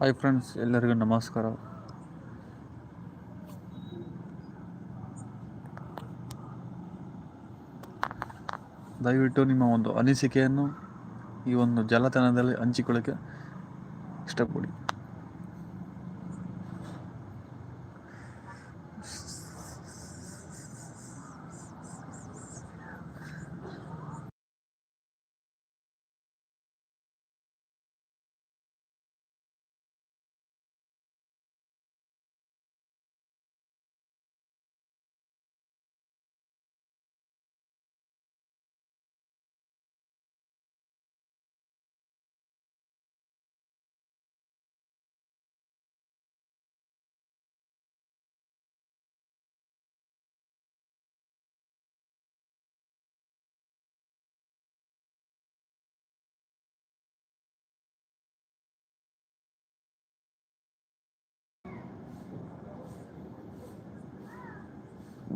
Hi friends ಎಲ್ಲರಿಗೂ ನಮಸ್ಕಾರ. ದಯವಿಟ್ಟು ನಿಮ್ಮ ಒಂದು ಅನಿಸಿಕೆಯನ್ನು ಈ ಒಂದು ಜಾಲತಾಣದಲ್ಲಿ ಹಂಚಿಕೊಳ್ಳೋಕ್ಕೆ ಇಷ್ಟಪಡಿ.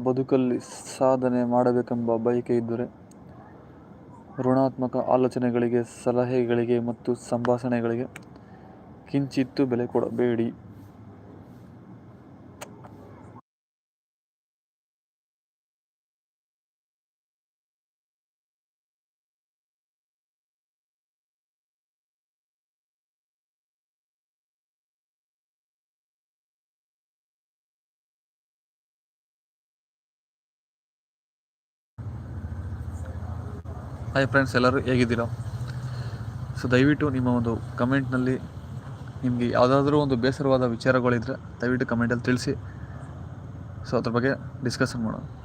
ಬದುಕಲ್ಲಿ ಸಾಧನೆ ಮಾಡಬೇಕೆಂಬ ಬಯಕೆ ಇದ್ದರೆ ಋಣಾತ್ಮಕ ಆಲೋಚನೆಗಳಿಗೆ ಸಲಹೆಗಳಿಗೆ ಮತ್ತು ಸಂಭಾಷಣೆಗಳಿಗೆ ಕಿಂಚಿತ್ತೂ ಬೆಲೆ ಕೊಡಬೇಡಿ. ಹಾಯ್ ಫ್ರೆಂಡ್ಸ್ ಎಲ್ಲರೂ ಹೇಗಿದ್ದೀರಾ? ಸೊ ದಯವಿಟ್ಟು ನಿಮ್ಮ ಒಂದು ಕಮೆಂಟ್ನಲ್ಲಿ ನಿಮಗೆ ಯಾವುದಾದ್ರೂ ಒಂದು ಬೇಸರವಾದ ವಿಚಾರಗಳಿದ್ದರೆ ದಯವಿಟ್ಟು ಕಮೆಂಟಲ್ಲಿ ತಿಳಿಸಿ. ಸೊ ಅದ್ರ ಬಗ್ಗೆ ಡಿಸ್ಕಷನ್ ಮಾಡೋಣ.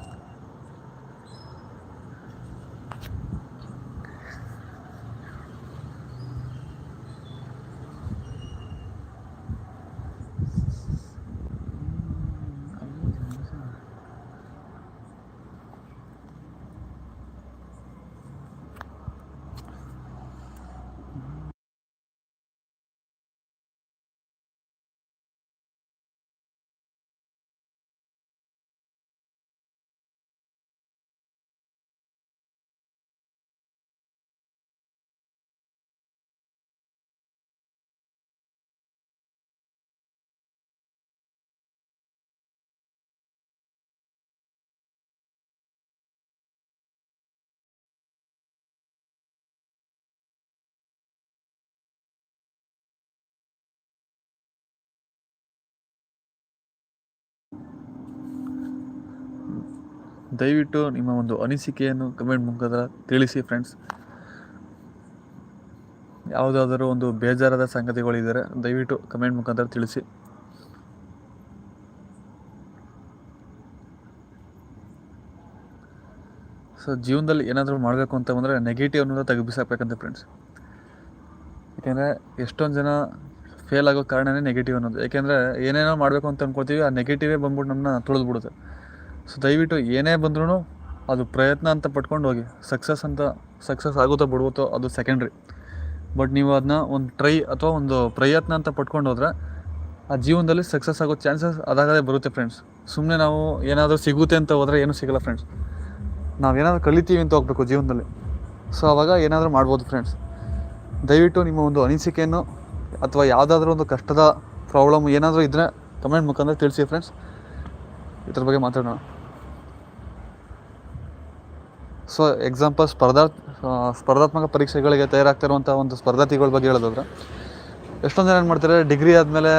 ದಯವಿಟ್ಟು ನಿಮ್ಮ ಒಂದು ಅನಿಸಿಕೆಯನ್ನು ಕಮೆಂಟ್ ಮುಖಾಂತರ ತಿಳಿಸಿ ಫ್ರೆಂಡ್ಸ್ ಯಾವುದಾದರೂ ಒಂದು ಬೇಜಾರಾದ ಸಂಗತಿಗಳಿದ್ದರೆ ದಯವಿಟ್ಟು ಕಮೆಂಟ್ ಮುಖಾಂತರ ತಿಳಿಸಿ. ಸೊ ಜೀವನದಲ್ಲಿ ಏನಾದರೂ ಮಾಡಬೇಕು ಅಂತ ಬಂದರೆ ನೆಗೆಟಿವ್ ಅನ್ನೋದು ತೆಗೆಬಿಸಾಕ್ಬೇಕಂತ ಫ್ರೆಂಡ್ಸ್ ಯಾಕೆಂದರೆ ಎಷ್ಟೊಂದು ಜನ ಫೇಲ್ ಆಗೋ ಕಾರಣನೇ ನೆಗೆಟಿವ್ ಅನ್ನೋದು. ಯಾಕೆಂದರೆ ಏನೇನೋ ಮಾಡಬೇಕು ಅಂತ ಅಂದ್ಕೊಳ್ತೀವಿ ಆ ನೆಗೆಟಿವೇ ಬಂದ್ಬಿಟ್ಟು ನಮ್ಮನ್ನ ತುಳಿದ್ಬಿಡುತ್ತೆ. ಸೊ ದಯವಿಟ್ಟು ಏನೇ ಬಂದ್ರೂ ಅದು ಪ್ರಯತ್ನ ಅಂತ ಪಟ್ಕೊಂಡು ಹೋಗಿ. ಸಕ್ಸಸ್ ಅಂತ ಸಕ್ಸಸ್ ಆಗುತ್ತೋ ಬಿಡುತ್ತೋ ಅದು ಸೆಕೆಂಡ್ರಿ ಬಟ್ ನೀವು ಅದನ್ನ ಒಂದು ಟ್ರೈ ಅಥವಾ ಒಂದು ಪ್ರಯತ್ನ ಅಂತ ಪಟ್ಕೊಂಡು ಹೋದ್ರೆ ಆ ಜೀವನದಲ್ಲಿ ಸಕ್ಸಸ್ ಆಗೋ ಚಾನ್ಸಸ್ ಅದಾಗದೇ ಬರುತ್ತೆ ಫ್ರೆಂಡ್ಸ್ ಸುಮ್ಮನೆ ನಾವು ಏನಾದರೂ ಸಿಗುತ್ತೆ ಅಂತ ಹೋದರೆ ಏನೂ ಸಿಗಲ್ಲ ಫ್ರೆಂಡ್ಸ್ ನಾವೇನಾದರೂ ಕಲಿತೀವಿ ಅಂತ ಹೋಗ್ಬೇಕು ಜೀವನದಲ್ಲಿ. ಸೊ ಆವಾಗ ಏನಾದರೂ ಮಾಡ್ಬೋದು ಫ್ರೆಂಡ್ಸ್ ದಯವಿಟ್ಟು ನಿಮ್ಮ ಒಂದು ಅನಿಸಿಕೆಯನ್ನು ಅಥವಾ ಯಾವುದಾದ್ರೂ ಒಂದು ಕಷ್ಟದ ಪ್ರಾಬ್ಲಮ್ ಏನಾದರೂ ಇದ್ದರೆ ಕಮೆಂಟ್ ಮುಖಾಂತರ ತಿಳಿಸಿ ಫ್ರೆಂಡ್ಸ್ ಇದ್ರ ಬಗ್ಗೆ ಮಾತಾಡೋಣ. ಸೊ ಎಕ್ಸಾಂಪಲ್ ಸ್ಪರ್ಧಾ ಸ್ಪರ್ಧಾತ್ಮಕ ಪರೀಕ್ಷೆಗಳಿಗೆ ತಯಾರಾಗ್ತಿರುವಂಥ ಒಂದು ಸ್ಪರ್ಧಾರ್ಥಿಗಳ ಬಗ್ಗೆ ಹೇಳೋದಾದ್ರೆ, ಎಷ್ಟೊಂದು ಜನ ಏನು ಮಾಡ್ತಾರೆ ಡಿಗ್ರಿ ಆದಮೇಲೆ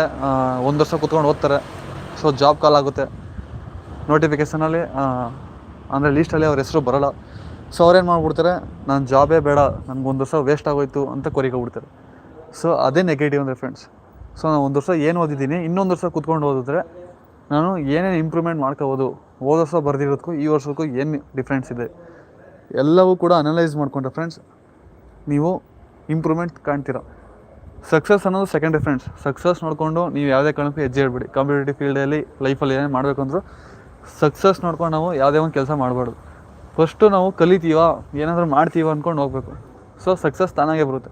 ಒಂದು ವರ್ಷ ಕೂತ್ಕೊಂಡು ಓದ್ತಾರೆ. ಸೊ ಜಾಬ್ ಕಾಲ್ ಆಗುತ್ತೆ. ನೋಟಿಫಿಕೇಷನಲ್ಲಿ ಅಂದರೆ ಲೀಸ್ಟಲ್ಲಿ ಅವ್ರ ಹೆಸರು ಬರೋಲ್ಲ. ಸೊ ಅವ್ರೇನು ಮಾಡ್ಬಿಡ್ತಾರೆ, ನಾನು ಜಾಬೇ ಬೇಡ, ನನಗೆ ಒಂದು ವರ್ಷ ವೇಸ್ಟ್ ಆಗೋಯ್ತು ಅಂತ ಕೊರಿಕೊಬಿಡ್ತಾರೆ ಸೊ ಅದೇ ನೆಗೆಟಿವ್ ಅಂದರೆ ಫ್ರೆಂಡ್ಸ್ ಸೊ ನಾನು ಒಂದು ವರ್ಷ ಏನು ಓದಿದ್ದೀನಿ, ಇನ್ನೊಂದು ವರ್ಷ ಕೂತ್ಕೊಂಡು ಓದಿದ್ರೆ, ನಾನು ಏನೇನು ಇಂಪ್ರೂವ್ಮೆಂಟ್ ಮಾಡ್ಕೋಬೋದು, ಹೋದ ವರ್ಷ ಬರೆದಿರೋದಕ್ಕೂ ಈ ವರ್ಷಕ್ಕೂ ಏನು ಡಿಫ್ರೆನ್ಸ್ ಇದೆ? ಎಲ್ಲವೂ ಕೂಡ ಅನಲೈಸ್ ಮಾಡಿಕೊಂಡ್ರೆ ಫ್ರೆಂಡ್ಸ್ ನೀವು ಇಂಪ್ರೂವ್ಮೆಂಟ್ ಕಾಣ್ತೀರ. ಸಕ್ಸಸ್ ಅನ್ನೋದು ಸೆಕೆಂಡ್ ಫ್ರೆಂಡ್ಸ್ ಸಕ್ಸಸ್ ನೋಡಿಕೊಂಡು ನೀವು ಯಾವುದೇ ಕಾರಣಕ್ಕೂ ಹೆಜ್ಜೆ ಇಡಬೇಡಿ ಕಾಂಪಿಟೇಟಿವ್ ಫೀಲ್ಡಲ್ಲಿ ಲೈಫಲ್ಲಿ ಏನೇ ಮಾಡಬೇಕು ಅಂದರೂ ಸಕ್ಸಸ್ ನೋಡ್ಕೊಂಡು ನಾವು ಯಾವುದೇ ಒಂದು ಕೆಲಸ ಮಾಡಬಾರ್ದು. ಫಸ್ಟು ನಾವು ಕಲಿತೀವ, ಏನಾದರೂ ಮಾಡ್ತೀವ ಅಂದ್ಕೊಂಡು ಹೋಗ್ಬೇಕು. ಸೊ ಸಕ್ಸಸ್ ತಾನಾಗೆ ಬರುತ್ತೆ.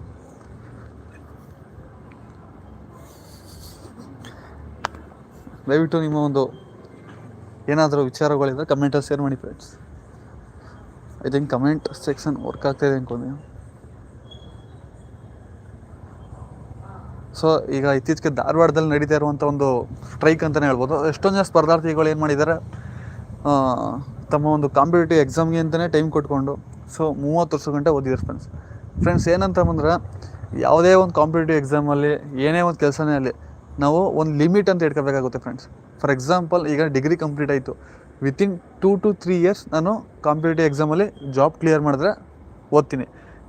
ದಯವಿಟ್ಟು ನಿಮ್ಮ ಒಂದು ಏನಾದರೂ ವಿಚಾರಗಳಿದ್ರೆ ಕಮೆಂಟಲ್ಲಿ ಶೇರ್ ಮಾಡಿ friends I think comment section work ಆಗ್ತಾಯಿದೆ ಅನ್ಕೊಂಡು ಸೊ ಈಗ ಇತ್ತೀಚೆಗೆ ಧಾರವಾಡದಲ್ಲಿ ನಡೀತಾ ಇರುವಂಥ ಒಂದು ಸ್ಟ್ರೈಕ್ ಅಂತಲೇ ಹೇಳ್ಬೋದು. ಎಷ್ಟೊಂದು ಜನ ಸ್ಪರ್ಧಾರ್ಥಿಗಳು ಏನು ಮಾಡಿದ್ದಾರೆ? ತಮ್ಮ ಒಂದು ಕಾಂಪಿಟೇಟಿವ್ ಎಕ್ಸಾಮ್ಗೆ ಅಂತಲೇ ಟೈಮ್ ಕೊಟ್ಕೊಂಡು ಸೊ ಮೂವತ್ತು ವರ್ಷ ಗಂಟೆ ಓದಿದ್ದಾರೆ ಫ್ರೆಂಡ್ಸ್ ಫ್ರೆಂಡ್ಸ್ ಏನಂತ ಬಂದ್ರೆ, ಯಾವುದೇ ಒಂದು ಕಾಂಪಿಟೇಟಿವ್ ಎಕ್ಸಾಮಲ್ಲಿ ಏನೇ ಒಂದು ಕೆಲಸನೇ ಅಲ್ಲಿ, ನಾವು ಒಂದು ಲಿಮಿಟ್ ಅಂತ ಇಟ್ಕೋಬೇಕಾಗುತ್ತೆ ಫ್ರೆಂಡ್ಸ್ ಫಾರ್ ಎಕ್ಸಾಂಪಲ್ ಈಗ ಡಿಗ್ರಿ ಕಂಪ್ಲೀಟ್ ಆಯಿತು. Within two to three years ನಾನು ಕಾಂಪಿಟೇಟಿವ್ ಎಕ್ಸಾಮಲ್ಲಿ ಜಾಬ್ ಕ್ಲಿಯರ್ ಮಾಡಿದ್ರೆ ಓದ್ತೀನಿ.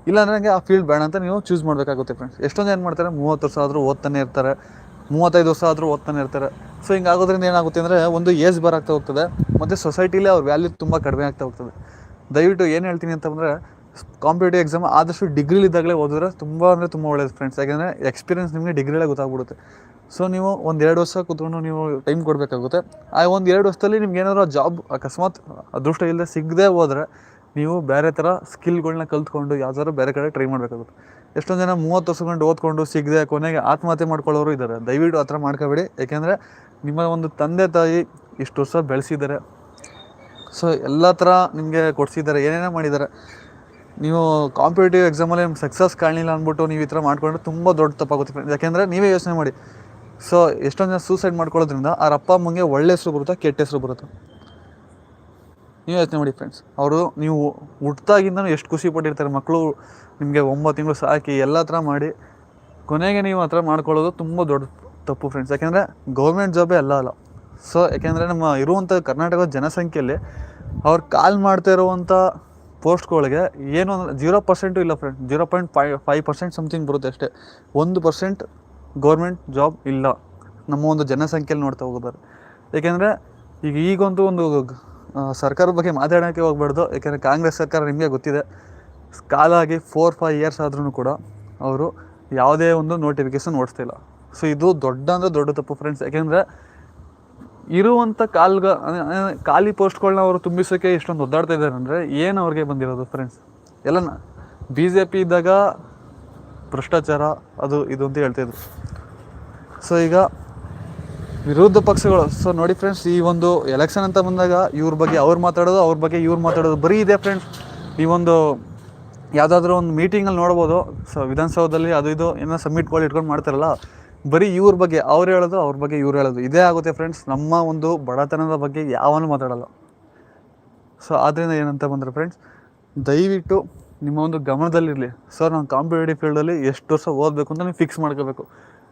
ಇಲ್ಲ ನನಗೆ ಆ ಫೀಲ್ಡ್ ಬೇಡ ಅಂತ ನೀವು ಚೂಸ್ ಮಾಡಬೇಕಾಗುತ್ತೆ ಫ್ರೆಂಡ್ಸ್ ಎಷ್ಟೊಂದು ಏನು ಮಾಡ್ತಾರೆ? ಮೂವತ್ತು ವರ್ಷ ಆದರೂ ಓದ್ತಾನೆ ಇರ್ತಾರೆ. ಮೂವತ್ತೈದು ವರ್ಷ ಆದರೂ ಓದ್ತಾನೆ ಇರ್ತಾರೆ. ಸೊ ಹಿಂಗಾಗೋದ್ರಿಂದ ಏನಾಗುತ್ತೆ ಅಂದರೆ ಒಂದು ಏಜ್ ಬಾರ್ ಆಗ್ತಾ ಹೋಗ್ತದೆ. ಮತ್ತು ಸೊಸೈಟಿಲಿ ಅವ್ರ ವ್ಯಾಲ್ಯೂ ತುಂಬ ಕಡಿಮೆ ಆಗ್ತಾ ಹೋಗ್ತದೆ. ದಯವಿಟ್ಟು ಏನು ಹೇಳ್ತೀನಿ ಅಂತಂದರೆ ಕಾಂಪಿಟೇಟಿವ್ ಎಕ್ಸಾಮ್ ಆದಷ್ಟು ಡಿಗ್ರಿಲಿದ್ದಾಗಲೇ ಓದಿದ್ರೆ ತುಂಬ ಅಂದರೆ ತುಂಬ ಒಳ್ಳೇದು ಫ್ರೆಂಡ್ಸ್ ಯಾಕೆಂದರೆ ಎಕ್ಸ್ಪೀರಿಯನ್ಸ್ ನಿಮಗೆ ಡಿಗ್ರಿಲೇ ಗೊತ್ತಾಗ್ಬಿಡುತ್ತೆ. ಸೊ ನೀವು ಒಂದು ಎರಡು ವರ್ಷ ಕೂತ್ಕೊಂಡು ನೀವು ಟೈಮ್ ಕೊಡಬೇಕಾಗುತ್ತೆ. ಆ ಒಂದು ಎರಡು ವರ್ಷದಲ್ಲಿ ನಿಮ್ಗೆ ಏನಾದ್ರು ಜಾಬ್ ಅಕಸ್ಮಾತ್ ಅದೃಷ್ಟ ಇಲ್ಲದೆ ಸಿಗದೆ ಹೋದರೆ ನೀವು ಬೇರೆ ಥರ ಸ್ಕಿಲ್ಗಳನ್ನ ಕಲ್ತ್ಕೊಂಡು ಯಾವ್ದಾದ್ರು ಬೇರೆ ಕಡೆ ಟ್ರೈ ಮಾಡಬೇಕಾಗುತ್ತೆ. ಎಷ್ಟೊಂದು ಜನ ಮೂವತ್ತು ವರ್ಷ ಗಂಟೆ ಓದ್ಕೊಂಡು ಸಿಗದೆ ಕೊನೆಗೆ ಆತ್ಮಹತ್ಯೆ ಮಾಡ್ಕೊಳ್ಳೋರು ಇದ್ದಾರೆ. ದಯವಿಟ್ಟು ಆ ಥರ ಮಾಡ್ಕೋಬೇಡಿ. ಯಾಕೆಂದರೆ ನಿಮ್ಮ ಒಂದು ತಂದೆ ತಾಯಿ ಇಷ್ಟು ವರ್ಷ ಬೆಳೆಸಿದ್ದಾರೆ. ಸೊ ಎಲ್ಲ ಥರ ನಿಮಗೆ ಕೊಡಿಸಿದ್ದಾರೆ. ಏನೇನೋ ಮಾಡಿದ್ದಾರೆ. ನೀವು ಕಾಂಪಿಟೇಟಿವ್ ಎಕ್ಸಾಮಲ್ಲಿ ನಿಮ್ಗೆ ಸಕ್ಸಸ್ ಕಾಣಲಿಲ್ಲ ಅಂದ್ಬಿಟ್ಟು ನೀವು ಈ ಥರ ಮಾಡ್ಕೊಂಡ್ರೆ ತುಂಬ ದೊಡ್ಡ ತಪ್ಪಾಗುತ್ತೆ ಯಾಕೆಂದರೆ ನೀವೇ ಯೋಚನೆ ಮಾಡಿ. ಸೊ ಎಷ್ಟೊಂದು ಜನ ಸೂಸೈಡ್ ಮಾಡ್ಕೊಳ್ಳೋದ್ರಿಂದ ಅವ್ರ ಅಪ್ಪ, ಅಮ್ಮಂಗೆ ಒಳ್ಳೆ ಹೆಸರು ಬರುತ್ತಾ, ಕೆಟ್ಟ ಹೆಸರು ಬರುತ್ತಾ? ನೀವು ಯೋಚನೆ ಮಾಡಿ ಫ್ರೆಂಡ್ಸ್ ಅವರು ನೀವು ಹುಟ್ಟಾಗಿಂದ ಎಷ್ಟು ಖುಷಿ ಪಟ್ಟಿರ್ತಾರೆ. ಮಕ್ಕಳು ನಿಮಗೆ ಒಂಬತ್ತು ತಿಂಗಳು ಸಾಕಿ ಎಲ್ಲ ಥರ ಮಾಡಿ ಕೊನೆಗೆ ನೀವು ಆ ಥರ ಮಾಡ್ಕೊಳ್ಳೋದು ತುಂಬ ದೊಡ್ಡ ತಪ್ಪು ಫ್ರೆಂಡ್ಸ್ ಯಾಕೆಂದರೆ ಗೌರ್ಮೆಂಟ್ ಜಾಬೇ ಅಲ್ಲ ಅಲ್ಲ. ಸೊ ಯಾಕೆಂದರೆ ನಮ್ಮ ಇರುವಂಥ ಕರ್ನಾಟಕದ ಜನಸಂಖ್ಯೆಯಲ್ಲಿ ಅವ್ರು ಕಾಲ್ ಮಾಡ್ತಾ ಇರುವಂಥ ಪೋಸ್ಟ್ಗಳಿಗೆ ಏನು ಜೀರೋ ಪರ್ಸೆಂಟು ಇಲ್ಲ friend zero point fi five percent something ಬರುತ್ತೆ ಅಷ್ಟೇ. ಒಂದು ಪರ್ಸೆಂಟ್ ಗೌರ್ಮೆಂಟ್ ಜಾಬ್ ಇಲ್ಲ. ನಮ್ಮ ಒಂದು ಜನಸಂಖ್ಯೆಯಲ್ಲಿ ನೋಡ್ತಾ ಹೋಗೋದಾರೆ ಏಕೆಂದರೆ ಈಗ ಈಗಂತೂ ಒಂದು ಸರ್ಕಾರದ ಬಗ್ಗೆ ಮಾತಾಡೋಕ್ಕೆ ಹೋಗ್ಬಾರ್ದು. ಯಾಕೆಂದರೆ ಕಾಂಗ್ರೆಸ್ ಸರ್ಕಾರ ನಿಮಗೆ ಗೊತ್ತಿದೆ. ಕಾಲಾಗಿ ಫೋರ್ ಫೈವ್ ಇಯರ್ಸ್ ಆದ್ರೂ ಕೂಡ ಅವರು ಯಾವುದೇ ಒಂದು ನೋಟಿಫಿಕೇಶನ್ ಓಡಿಸ್ತಿಲ್ಲ. ಸೊ ಇದು ದೊಡ್ಡ ಅಂದರೆ ದೊಡ್ಡ ತಪ್ಪು ಫ್ರೆಂಡ್ಸ್ ಯಾಕೆಂದರೆ ಇರುವಂಥ ಕಾಲ್ಗ ಖಾಲಿ ಪೋಸ್ಟ್ಗಳನ್ನ ಅವರು ತುಂಬಿಸೋಕ್ಕೆ ಇಷ್ಟೊಂದು ಒದ್ದಾಡ್ತಾ ಇದ್ದಾರೆ ಅಂದರೆ ಏನು ಅವ್ರಿಗೆ ಬಂದಿರೋದು ಫ್ರೆಂಡ್ಸ್ ಎಲ್ಲ ಬಿ ಜೆ ಪಿ ಇದ್ದಾಗ ಭ್ರಷ್ಟಾಚಾರ, ಅದು, ಇದು ಅಂತ ಹೇಳ್ತಾಯಿದ್ರು ಸೊ ಈಗ ವಿರೋಧ ಪಕ್ಷಗಳು ಸೊ ನೋಡಿ ಫ್ರೆಂಡ್ಸ್ ಈ ಒಂದು ಎಲೆಕ್ಷನ್ ಅಂತ ಬಂದಾಗ ಇವ್ರ ಬಗ್ಗೆ ಅವ್ರು ಮಾತಾಡೋದು, ಅವ್ರ ಬಗ್ಗೆ ಇವ್ರು ಮಾತಾಡೋದು ಬರೀ ಇದೆ ಫ್ರೆಂಡ್ಸ್ ಈ ಒಂದು ಯಾವುದಾದ್ರೂ ಒಂದು ಮೀಟಿಂಗಲ್ಲಿ ನೋಡ್ಬೋದು. ಸೊ ವಿಧಾನಸೌಧದಲ್ಲಿ ಅದು ಇದು, ಏನೋ ಸಬ್ಮಿಟ್ಗಳು ಇಟ್ಕೊಂಡು ಮಾಡ್ತಾರಲ್ಲ ಬರೀ ಇವ್ರ ಬಗ್ಗೆ, ಅವ್ರು ಹೇಳೋದು, ಅವ್ರ ಬಗ್ಗೆ ಇವ್ರು ಹೇಳೋದು. ಇದೇ ಆಗುತ್ತೆ ಫ್ರೆಂಡ್ಸ್ ನಮ್ಮ ಒಂದು ಬಡತನದ ಬಗ್ಗೆ ಯಾವನು ಮಾತಾಡಲ್ಲ. ಸೊ ಆದ್ದರಿಂದ ಏನಂತ ಬಂದರೆ ಫ್ರೆಂಡ್ಸ್ ದಯವಿಟ್ಟು ನಿಮ್ಮ ಒಂದು ಗಮನದಲ್ಲಿರಲಿ. ಸರ್ ನಾನು ಕಾಂಪಿಟೇಟಿವ್ ಫೀಲ್ಡಲ್ಲಿ ಎಷ್ಟು ವರ್ಷ ಓದಬೇಕು ಅಂತ ನೀವು ಫಿಕ್ಸ್ ಮಾಡ್ಕೋಬೇಕು.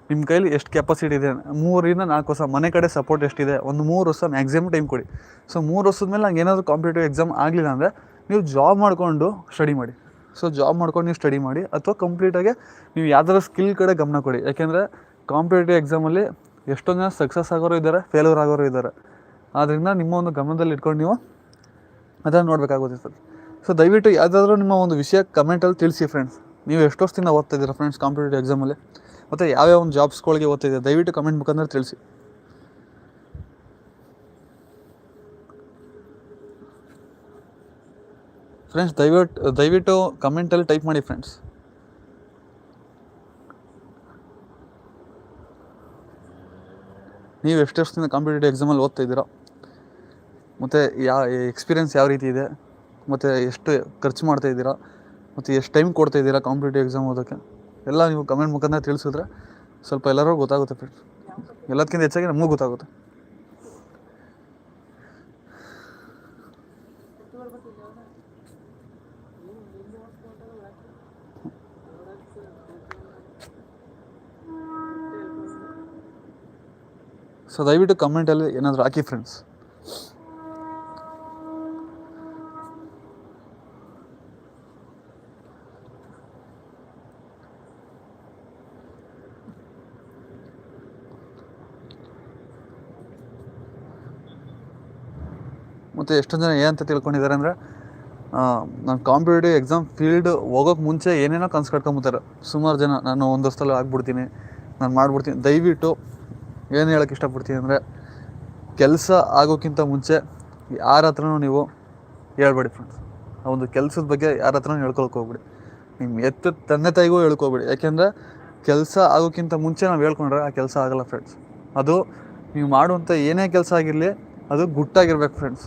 ನಿಮ್ಮ ಕೈಲಿ ಎಷ್ಟು ಕೆಪಾಸಿಟಿ ಇದೆ? ಮೂರಿಂದ ನಾಲ್ಕು ವರ್ಷ, ಮನೆ ಕಡೆ ಸಪೋರ್ಟ್ ಎಷ್ಟಿದೆ? ಒಂದು ಮೂರು ವರ್ಷ ಮ್ಯಾಕ್ಸಿಮಮ್ ಟೈಮ್ ಕೊಡಿ. ಸೊ ಮೂರು ವರ್ಷದ ಮೇಲೆ ನಂಗೆ ಏನಾದರೂ ಕಾಂಪಿಟೇಟಿವ್ ಎಕ್ಸಾಮ್ ಆಗಲಿಲ್ಲ ಅಂದರೆ ನೀವು ಜಾಬ್ ಮಾಡಿಕೊಂಡು ಸ್ಟಡಿ ಮಾಡಿ. ಸೊ ಜಾಬ್ ಮಾಡ್ಕೊಂಡು ನೀವು ಸ್ಟಡಿ ಮಾಡಿ, ಅಥವಾ ಕಂಪ್ಲೀಟಾಗಿ ನೀವು ಯಾವ್ದಾದ್ರು ಸ್ಕಿಲ್ ಕಡೆ ಗಮನ ಕೊಡಿ. ಯಾಕೆಂದರೆ ಕಾಂಪಿಟೇಟಿವ್ ಎಕ್ಸಾಮಲ್ಲಿ ಎಷ್ಟೊಂದು ಜನ ಸಕ್ಸಸ್ ಆಗೋರು ಇದ್ದಾರೆ ಫೇಲ್ಯೂರ್ ಆಗೋರು ಇದ್ದಾರೆ ಆದ್ದರಿಂದ ನಿಮ್ಮ ಒಂದು ಗಮನದಲ್ಲಿ ಇಟ್ಕೊಂಡು ನೀವು ಅದನ್ನು ನೋಡಬೇಕಾಗುತ್ತೆ ಸರ್. ಸೊ ದಯವಿಟ್ಟು ಯಾವುದಾದ್ರೂ ನಿಮ್ಮ ಒಂದು ವಿಷಯ ಕಮೆಂಟಲ್ಲಿ ತಿಳಿಸಿ ಫ್ರೆಂಡ್ಸ್ ನೀವು ಎಷ್ಟು ವರ್ಷದಿಂದ ಓದ್ತಾ ಇದ್ದೀರಾ ಫ್ರೆಂಡ್ಸ್ ಕಾಂಪಿಟೇಟಿವ್ ಎಕ್ಸಾಮಲ್ಲಿ ಮತ್ತು ಯಾವ್ಯಾವ ಒಂದು ಜಾಬ್ಸ್ಗಳಿಗೆ ಓದ್ತಾ ಇದ್ದೀರಾ? ದಯವಿಟ್ಟು ಕಮೆಂಟ್ ಮುಖಾಂತರ ತಿಳಿಸಿ. ಫ್ರೆಂಡ್ಸ್ ದಯವಿಟ್ಟು ದಯವಿಟ್ಟು ಕಮೆಂಟಲ್ಲಿ ಟೈಪ್ ಮಾಡಿ ಫ್ರೆಂಡ್ಸ್ ನೀವು ಎಷ್ಟು ವರ್ಷದಿಂದ ಕಾಂಪಿಟೇಟಿವ್ ಎಕ್ಸಾಮಲ್ಲಿ ಓದ್ತಾ ಇದ್ದೀರಾ, ಮತ್ತು ಯಾ ಎಕ್ಸ್ಪೀರಿಯನ್ಸ್ ಯಾವ ರೀತಿ ಇದೆ, ಮತ್ತು ಎಷ್ಟು ಖರ್ಚು ಮಾಡ್ತಾ ಇದ್ದೀರಾ, ಮತ್ತು ಎಷ್ಟು ಟೈಮ್ ಕೊಡ್ತಾ ಇದ್ದೀರಾ ಕಾಂಪಿಟೇಟಿವ್ ಎಕ್ಸಾಮ್ ಓದೋಕ್ಕೆ, ಎಲ್ಲ ನೀವು ಕಮೆಂಟ್ ಮುಖಾಂತರ ತಿಳಿಸಿದ್ರೆ ಸ್ವಲ್ಪ ಎಲ್ಲರೂ ಗೊತ್ತಾಗುತ್ತೆ ಫ್ರೆಂಡ್ಸ್ ಎಲ್ಲದಕ್ಕಿಂತ ಹೆಚ್ಚಾಗಿ ನಮಗೂ ಗೊತ್ತಾಗುತ್ತೆ. ಸೊ ದಯವಿಟ್ಟು ಕಮೆಂಟಲ್ಲಿ ಏನಾದರೂ ಹಾಕಿ ಫ್ರೆಂಡ್ಸ್ ಮತ್ತು ಎಷ್ಟೊಂದು ಜನ ಏನಂತ ತಿಳ್ಕೊಂಡಿದ್ದಾರೆ ಅಂದರೆ ನಾನು ಕಾಂಪಿಟೇಟಿವ್ ಎಕ್ಸಾಮ್ ಫೀಲ್ಡ್ ಹೋಗೋಕೆ ಮುಂಚೆ ಏನೇನೋ ಕನ್ಸು ಕಟ್ಕೊಂಬತ್ತಾರೆ ಸುಮಾರು ಜನ ನಾನು ಒಂದು ವರ್ಷದಲ್ಲಿ ಆಗ್ಬಿಡ್ತೀನಿ, ನಾನು ಮಾಡ್ಬಿಡ್ತೀನಿ. ದಯವಿಟ್ಟು ಏನು ಹೇಳೋಕ್ಕೆ ಇಷ್ಟಪಡ್ತೀನಿ ಅಂದರೆ ಕೆಲಸ ಆಗೋಕ್ಕಿಂತ ಮುಂಚೆ ಯಾರ ಹತ್ರನೂ ನೀವು ಹೇಳ್ಬೇಡಿ ಫ್ರೆಂಡ್ಸ್ ಆ ಒಂದು ಕೆಲಸದ ಬಗ್ಗೆ ಯಾರ ಹತ್ರನೂ ಹೇಳ್ಕೊಳಕ್ಕೆ ಹೋಗ್ಬಿಡಿ. ನಿಮ್ಮ ಎತ್ತ ತಂದೆ ತಾಯಿಗೂ ಹೇಳ್ಕೊಬೇಡಿ ಯಾಕೆಂದರೆ ಕೆಲಸ ಆಗೋಕ್ಕಿಂತ ಮುಂಚೆ ನಾವು ಹೇಳ್ಕೊಂಡ್ರೆ ಆ ಕೆಲಸ ಆಗಲ್ಲ ಫ್ರೆಂಡ್ಸ್ ಅದು ನೀವು ಮಾಡುವಂಥ ಏನೇ ಕೆಲಸ ಆಗಿರಲಿ ಅದು ಗುಟ್ಟಾಗಿರ್ಬೇಕು ಫ್ರೆಂಡ್ಸ್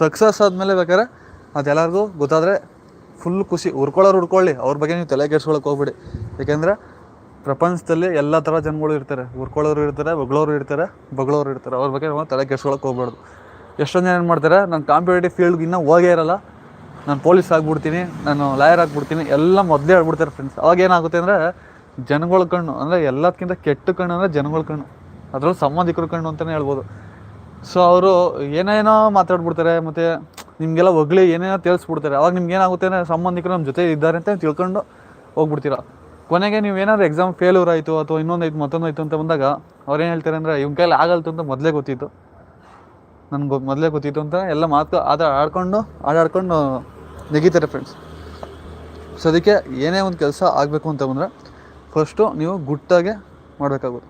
ಸಕ್ಸಸ್ ಆದಮೇಲೆ ಬೇಕಾದ್ರೆ ಅದೆಲ್ಲರಿಗೂ ಗೊತ್ತಾದರೆ ಫುಲ್ ಖುಷಿ. ಹುರ್ಕೊಳ್ಳೋರು ಹುಡ್ಕೊಳ್ಳಿ ಅವ್ರ ಬಗ್ಗೆ ನೀವು ತಲೆ ಕೆಡ್ಸ್ಕೊಳಕ್ಕೆ ಹೋಗ್ಬಿಡಿ. ಯಾಕೆಂದರೆ ಪ್ರಪಂಚದಲ್ಲಿ ಎಲ್ಲ ಥರ ಜನಗಳು ಇರ್ತಾರೆ. ಉರ್ಕೊಳ್ಳೋರು ಇರ್ತಾರೆ, ಬಗ್ಳೋರು ಇರ್ತಾರೆ ಬಗ್ಳೋರು ಇರ್ತಾರೆ. ಅವ್ರ ಬಗ್ಗೆ ನಾವು ತಲೆ ಕೆಡ್ಸ್ಕೊಳಕ್ಕೆ ಹೋಗ್ಬಾರ್ದು. ಎಷ್ಟೊಂದು ಜನ ಏನು ಮಾಡ್ತಾರೆ, ನಾನು ಕಾಂಪಿಟೇಟಿವ್ ಫೀಲ್ಡ್ಗೆ ಇನ್ನೂ ಹೋಗೇ ಇರಲ್ಲ. ನಾನು ಪೊಲೀಸ್ ಆಗ್ಬಿಡ್ತೀನಿ, ನಾನು ಲಾಯರ್ ಆಗ್ಬಿಡ್ತೀನಿ, ಎಲ್ಲ ಮೊದಲೇ ಹೇಳ್ಬಿಡ್ತಾರೆ ಫ್ರೆಂಡ್ಸ್ ಅವಾಗ ಏನಾಗುತ್ತೆ ಅಂದರೆ, ಜನಗಳ ಕಣ್ಣು, ಅಂದರೆ ಎಲ್ಲದಕ್ಕಿಂತ ಕೆಟ್ಟ ಕಣ್ಣು ಅಂದರೆ ಜನಗಳ ಕಣ್ಣು. ಅದರಲ್ಲೂ ಸಂಬಂಧಿಕರ ಕಣ್ಣು ಅಂತಲೇ ಹೇಳ್ಬೋದು. ಸೊ ಅವರು ಏನೇನೋ ಮಾತಾಡ್ಬಿಡ್ತಾರೆ, ಮತ್ತು ನಿಮಗೆಲ್ಲ ಒಗ್ಲಿ ಏನೇನೋ ತಿಳಿಸ್ಬಿಡ್ತಾರೆ. ಅವಾಗ ನಿಮ್ಗೆ ಏನಾಗುತ್ತೆ ಅಂದರೆ, ಸಂಬಂಧಿಕರು ನಮ್ಮ ಜೊತೆ ಇದ್ದಾರೆ ಅಂತ ತಿಳ್ಕೊಂಡು ಹೋಗ್ಬಿಡ್ತೀರ. ಕೊನೆಗೆ ನೀವು ಏನಾದ್ರು ಎಕ್ಸಾಮ್ ಫೇಲ್ಯೂರ್ ಆಯಿತು ಅಥವಾ ಮತ್ತೊಂದು ಆಯ್ತು ಅಂತ ಬಂದಾಗ ಅವ್ರು ಏನು ಹೇಳ್ತಾರೆ ಅಂದರೆ, ಇವ್ನ ಕೈಲಿ ಆಗಲ್ತು ಅಂತ ಮೊದಲೇ ಗೊತ್ತಿತ್ತು. ನನಗೆ ಮೊದಲೇ ಗೊತ್ತಿತ್ತು ಅಂತ ಎಲ್ಲ ಮಾತು ಆಟ ಆಡ್ಕೊಂಡು, ಆಡಾಡ್ಕೊಂಡು ನೆಗಿತಾರೆ ಫ್ರೆಂಡ್ಸ್ ಸೊ ಅದಕ್ಕೆ ಏನೇ ಒಂದು ಕೆಲಸ ಆಗಬೇಕು ಅಂತ ಬಂದರೆ ಫಸ್ಟು ನೀವು ಗುಟ್ಟಾಗೆ ಮಾಡಬೇಕಾಗುತ್ತೆ.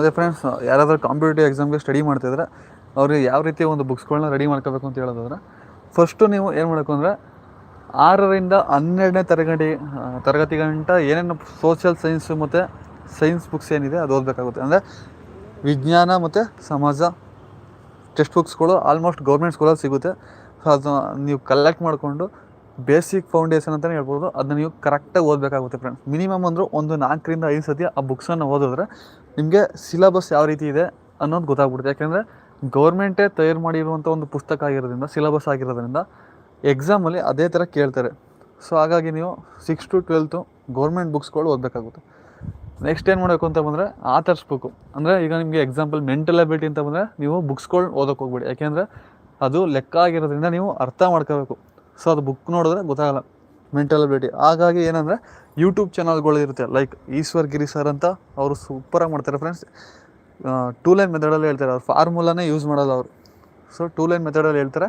ಮತ್ತು ಫ್ರೆಂಡ್ಸ್ ಯಾರಾದರೂ ಕಾಂಪಿಟೇಟಿವ್ ಎಕ್ಸಾಮ್ಗೆ ಸ್ಟಡಿ ಮಾಡ್ತಿದ್ರೆ, ಅವ್ರಿಗೆ ಯಾವ ರೀತಿ ಒಂದು ಬುಕ್ಸ್ಗಳನ್ನ ರೆಡಿ ಮಾಡ್ಕೋಬೇಕು ಅಂತ ಹೇಳೋದಾದ್ರೆ ಫಸ್ಟು ನೀವು ಏನು ಮಾಡಬೇಕು ಅಂದರೆ, ಆರರಿಂದ ಹನ್ನೆರಡನೇ ತರಗತಿ ತರಗತಿ ಗಂಟ ಏನೇನು ಸೋಷಿಯಲ್ ಸೈನ್ಸು ಮತ್ತು ಸೈನ್ಸ್ ಬುಕ್ಸ್ ಏನಿದೆ ಅದು ಓದಬೇಕಾಗುತ್ತೆ. ಅಂದರೆ ವಿಜ್ಞಾನ ಮತ್ತು ಸಮಾಜ ಟೆಕ್ಸ್ಟ್ ಬುಕ್ಸ್ಗಳು ಆಲ್ಮೋಸ್ಟ್ ಗೌರ್ಮೆಂಟ್ ಸ್ಕೂಲಲ್ಲಿ ಸಿಗುತ್ತೆ. ಸೊ ಅದು ನೀವು ಕಲೆಕ್ಟ್ ಮಾಡಿಕೊಂಡು ಬೇಸಿಕ್ ಫೌಂಡೇಶನ್ ಅಂತಲೇ ಹೇಳ್ಬೋದು. ಅದನ್ನ ನೀವು ಕರೆಕ್ಟಾಗಿ ಓದಬೇಕಾಗುತ್ತೆ ಫ್ರೆಂಡ್ಸ್ ಮಿನಿಮಮ್ ಅಂದರೂ ಒಂದು ನಾಲ್ಕರಿಂದ ಐದು ಸತಿ ಆ ಬುಕ್ಸನ್ನು ಓದಿದ್ರೆ ನಿಮಗೆ ಸಿಲಬಸ್ ಯಾವ ರೀತಿ ಇದೆ ಅನ್ನೋದು ಗೊತ್ತಾಗ್ಬಿಡುತ್ತೆ. ಯಾಕೆಂದರೆ ಗೌರ್ಮೆಂಟೇ ತಯಾರು ಮಾಡಿರುವಂಥ ಒಂದು ಪುಸ್ತಕ ಆಗಿರೋದ್ರಿಂದ ಸಿಲಬಸ್ ಆಗಿರೋದ್ರಿಂದ ಎಕ್ಸಾಮಲ್ಲಿ ಅದೇ ಥರ ಕೇಳ್ತಾರೆ. ಸೊ ಹಾಗಾಗಿ ನೀವು ಸಿಕ್ಸ್ ಟು ಟ್ವೆಲ್ತು ಗೌರ್ಮೆಂಟ್ ಬುಕ್ಸ್ಗಳು ಓದಬೇಕಾಗುತ್ತೆ. ನೆಕ್ಸ್ಟ್ ಏನು ಮಾಡಬೇಕು ಅಂತ ಬಂದರೆ ಆಥರ್ಸ್ ಬುಕ್ಕು ಅಂದರೆ ಈಗ ನಿಮಗೆ ಎಕ್ಸಾಂಪಲ್ ಮೆಂಟಲ್ ಅಬಿಲಿಟಿ ಅಂತ ಬಂದರೆ ನೀವು ಬುಕ್ಸ್ಗಳು ಓದೋಕೆ ಹೋಗ್ಬೇಡಿ. ಯಾಕೆಂದರೆ ಅದು ಲೆಕ್ಕ ಆಗಿರೋದ್ರಿಂದ ನೀವು ಅರ್ಥ ಮಾಡ್ಕೋಬೇಕು. ಸೊ ಅದು ಬುಕ್ ನೋಡಿದ್ರೆ ಗೊತ್ತಾಗಲ್ಲ. ಮೆಂಟಲ್ ಅಬಿಲಿಟಿ ಹಾಗಾಗಿ ಏನಂದರೆ ಯೂಟ್ಯೂಬ್ ಚಾನಲ್ಗಳು ಇರುತ್ತೆ ಲೈಕ್ ಈಶ್ವರ್ ಗಿರಿ ಸರ್ ಅಂತ ಅವರು ಸೂಪರಾಗಿ ಮಾಡ್ತಾರೆ ಫ್ರೆಂಡ್ಸ್ ಟೂ ಲೈನ್ ಮೆಥಡಲ್ಲಿ ಹೇಳ್ತಾರೆ. ಅವ್ರು ಫಾರ್ಮುಲಾನೇ ಯೂಸ್ ಮಾಡೋಲ್ಲ ಅವರು. ಸೊ ಟೂ ಲೈನ್ ಮೆಥಡಲ್ಲಿ ಹೇಳ್ತಾರೆ.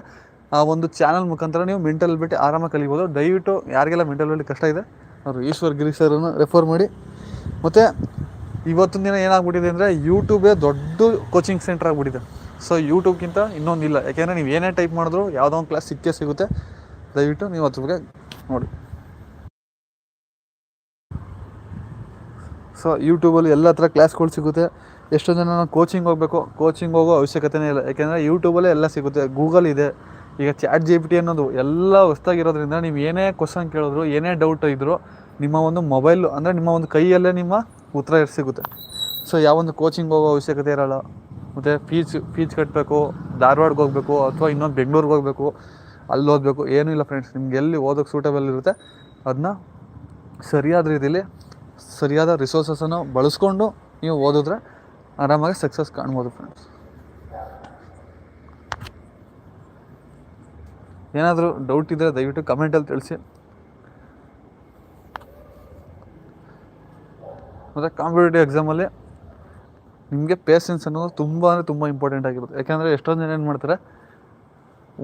ಆ ಒಂದು ಚಾನಲ್ ಮುಖಾಂತರ ನೀವು ಮೆಂಟಲ್ ಬಿಟ್ಟು ಆರಾಮಾಗಿ ಕಲಿಬೋದು. ದಯವಿಟ್ಟು ಯಾರಿಗೆಲ್ಲ ಮೆಂಟಲ್ ಬಿಟ್ಟು ಕಷ್ಟ ಇದೆ, ಅವರು ಈಶ್ವರ್ ಗಿರಿ ಸರ್ನ ರೆಫರ್ ಮಾಡಿ. ಮತ್ತು ಇವತ್ತಿನ ದಿನ ಏನಾಗ್ಬಿಟ್ಟಿದೆ ಅಂದರೆ ಯೂಟ್ಯೂಬೇ ದೊಡ್ಡ ಕೋಚಿಂಗ್ ಸೆಂಟರ್ ಆಗಿಬಿಟ್ಟಿದೆ. ಸೊ ಯೂಟ್ಯೂಬ್ಗಿಂತ ಇನ್ನೊಂದಿಲ್ಲ. ಯಾಕೆಂದರೆ ನೀವು ಏನೇ ಟೈಪ್ ಮಾಡಿದ್ರು ಯಾವುದೋ ಒಂದು ಕ್ಲಾಸ್ ಸಿಕ್ಕೇ ಸಿಗುತ್ತೆ. ದಯವಿಟ್ಟು ನೀವು ಅದ್ರ ಬಗ್ಗೆ ನೋಡಿ. ಸೊ ಯೂಟ್ಯೂಬಲ್ಲಿ ಎಲ್ಲ ಥರ ಕ್ಲಾಸ್ಗಳು ಸಿಗುತ್ತೆ. ಎಷ್ಟೋ ಜನ ಕೋಚಿಂಗ್ ಹೋಗಬೇಕು ಕೋಚಿಂಗ್ ಹೋಗೋ ಅವಶ್ಯಕತೆನೇ ಇಲ್ಲ. ಯಾಕೆಂದರೆ ಯೂಟ್ಯೂಬಲ್ಲೇ ಎಲ್ಲ ಸಿಗುತ್ತೆ. ಗೂಗಲ್ ಇದೆ. ಈಗ ಚಾಟ್ ಜಿ ಪಿ ಟಿ ಅನ್ನೋದು ಎಲ್ಲ ಹೊಸ್ದಾಗಿರೋದ್ರಿಂದ ನೀವು ಏನೇ ಕ್ವಶನ್ ಕೇಳಿದ್ರು, ಏನೇ ಡೌಟ್ ಇದ್ದರೂ ನಿಮ್ಮ ಒಂದು ಮೊಬೈಲು ಅಂದರೆ ನಿಮ್ಮ ಒಂದು ಕೈಯಲ್ಲೇ ನಿಮ್ಮ ಉತ್ತರ ಸಿಗುತ್ತೆ. ಸೊ ಯಾವೊಂದು ಕೋಚಿಂಗ್ ಹೋಗೋ ಅವಶ್ಯಕತೆ ಇರೋಲ್ಲ. ಮತ್ತು ಫೀಸ್ ಫೀಸ್ ಕಟ್ಟಬೇಕು ಧಾರವಾಡಕ್ಕೆ ಹೋಗಬೇಕು, ಅಥವಾ ಇನ್ನೊಂದು ಬೆಂಗಳೂರಿಗೆ ಹೋಗಬೇಕು. ಅಲ್ಲಿ ಓದಬೇಕು. ಏನೂ ಇಲ್ಲ ಫ್ರೆಂಡ್ಸ್ ನಿಮ್ಗೆ ಎಲ್ಲಿ ಓದೋಕ್ಕೆ ಸೂಟಬಲ್ ಇರುತ್ತೆ ಅದನ್ನ ಸರಿಯಾದ ರೀತಿಯಲ್ಲಿ ಸರಿಯಾದ ರಿಸೋರ್ಸಸನ್ನು ಬಳಸ್ಕೊಂಡು ನೀವು ಓದಿದ್ರೆ ಆರಾಮಾಗಿ ಸಕ್ಸಸ್ ಕಾಣ್ಬೋದು ಫ್ರೆಂಡ್ಸ್ ಏನಾದರೂ ಡೌಟ್ ಇದ್ದರೆ ದಯವಿಟ್ಟು ಕಮೆಂಟಲ್ಲಿ ತಿಳಿಸಿ. ಮತ್ತು ಕಾಂಪಿಟೇಟಿವ್ ಎಕ್ಸಾಮಲ್ಲಿ ನಿಮಗೆ ಪೇಷನ್ಸ್ ಅನ್ನೋದು ತುಂಬ ಅಂದರೆ ತುಂಬ ಇಂಪಾರ್ಟೆಂಟ್ ಆಗಿರುತ್ತೆ. ಯಾಕೆಂದರೆ ಎಷ್ಟೊಂದು ಜನ ಏನು ಮಾಡ್ತಾರೆ